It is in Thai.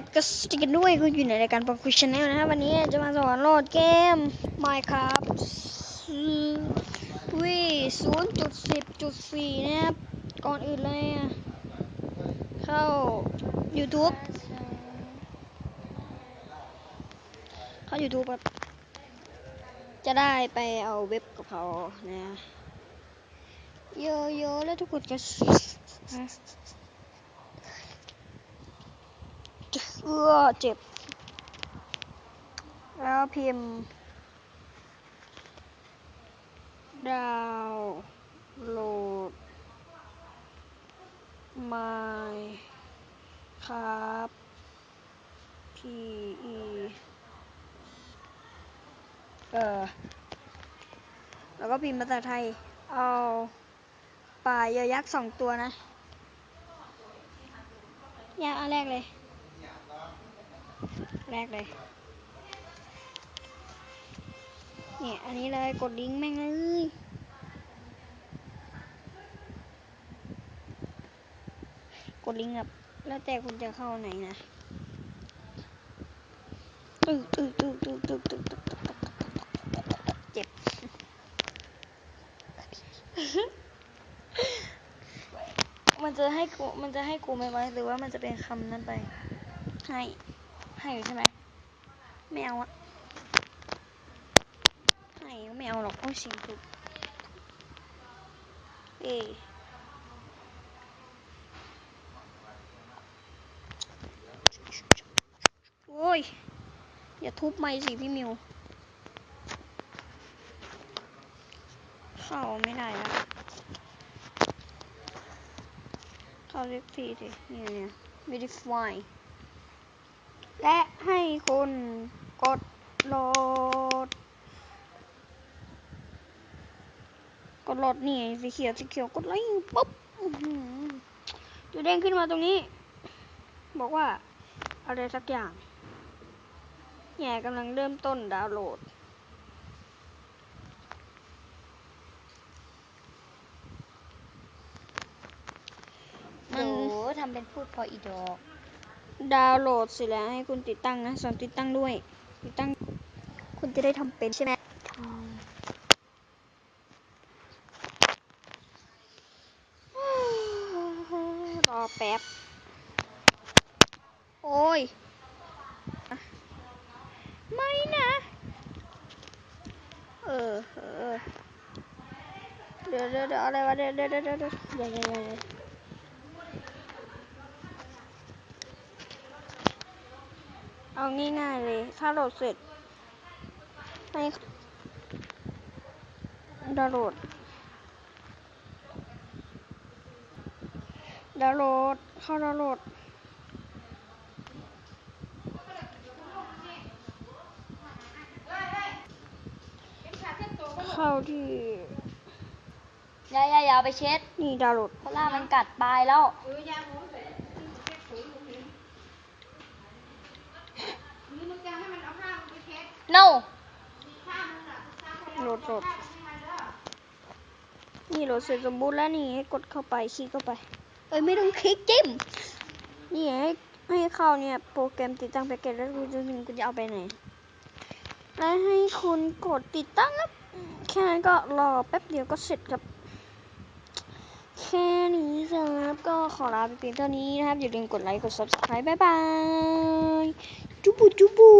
บก็สติกกันด้วยก็อยู่ในรายการปองคุชแนลนะครับวันนี้จะมาสอนโหลดเกม Minecraft วีศูนย์จุดสิบจุดสี่นะครับ ก่อนอื่นเลยเข้า YouTube เข้า YouTube ครับจะได้ไปเอาเว็บกับเขานะเยอะๆแล้วทุกคนก็ เอื้อเจ็บ แล้วพิมพ์ ดาวโหลด my ครับ p e เออแล้วก็พิมพ์ภาษาไทย เอาปลายอยักษ์สองตัวนะ ยาอันแรกเลย แรกเลย เนี่ย อันนี้เลยกดลิงก์แม่งเลยกดลิงก์แบบแล้วแต่คุณจะเข้าไหนนะตึ๊กตึ๊กตึ๊กตึ๊กตึ๊กตึ๊กตึ๊กเจ็บมันจะให้กู มันจะให้กูไหมวะหรือว่ามันจะเป็นคำนั้นไป ให้ ให้อยู่ใช่ไหมไม่เอาอะให้ก็ไม่เอาหรอกโอ้ยเสียงถูกเอ้โอ้ย อย่าทุบไม้สิพี่มิว เข้าไม่ได้แล้ว เข้าเลขสี่ดิเนี่ยเนี่ย verify และให้คุณกดโหลด กดโหลดนี่สีเขียวสีเขียวกดไลค์ปุ๊บจะเด้งขึ้นมาตรงนี้ บอกว่าอะไรสักอย่างแย่กำลังเริ่มต้นดาวน์โหลดโหทำเป็นพูดพออีดอก ดาวน์โหลดเสร็จแล้วให้คุณติดตั้งนะสอนติดตั้งด้วย ติดตั้ง คุณจะได้ทำเป็นใช่ไหมรอแป๊บ โอ้ย ไม่นะ เออเออเดี๋ยวเดี๋ยวเดี๋ยวอะไรวะเดี๋ยวเดี๋ยวเดี๋ยวเดี๋ยว เดี๋ยวเดี๋ยวเดี๋ยวเดี๋ยวเอาง่ายๆเลย ถ้าโหลดเสร็จ ให้ดาวน์โหลดดาวน์โหลด เข้าดาวน์โหลด เข้าที่ ยายายาไปเช็ด นี่ดาวน์โหลด เพราะล่ามันกัดปลายแล้ว no โหลดโหลดนี่โหลดเสร็จสมบูรณ์แล้วนี่ให้กดเข้าไปคลิกเข้าไป เอ้ยไม่ต้องคลิกจิ้ม นี่ให้ให้เข้าเนี่ยโปรแกรมติดตั้งแพ็กเกจแล้วคุณจะถึงคุณจะเอาไปไหน แล้วให้คุณกดติดตั้งครับ แค่นั้นก็รอแป๊บเดียวก็เสร็จครับ แค่นี้ครับก็ขอลาไปเพียงเท่านี้นะครับ อย่าลืมกดไลค์ กด subscribe บ๊ายบาย จุบุจุบุ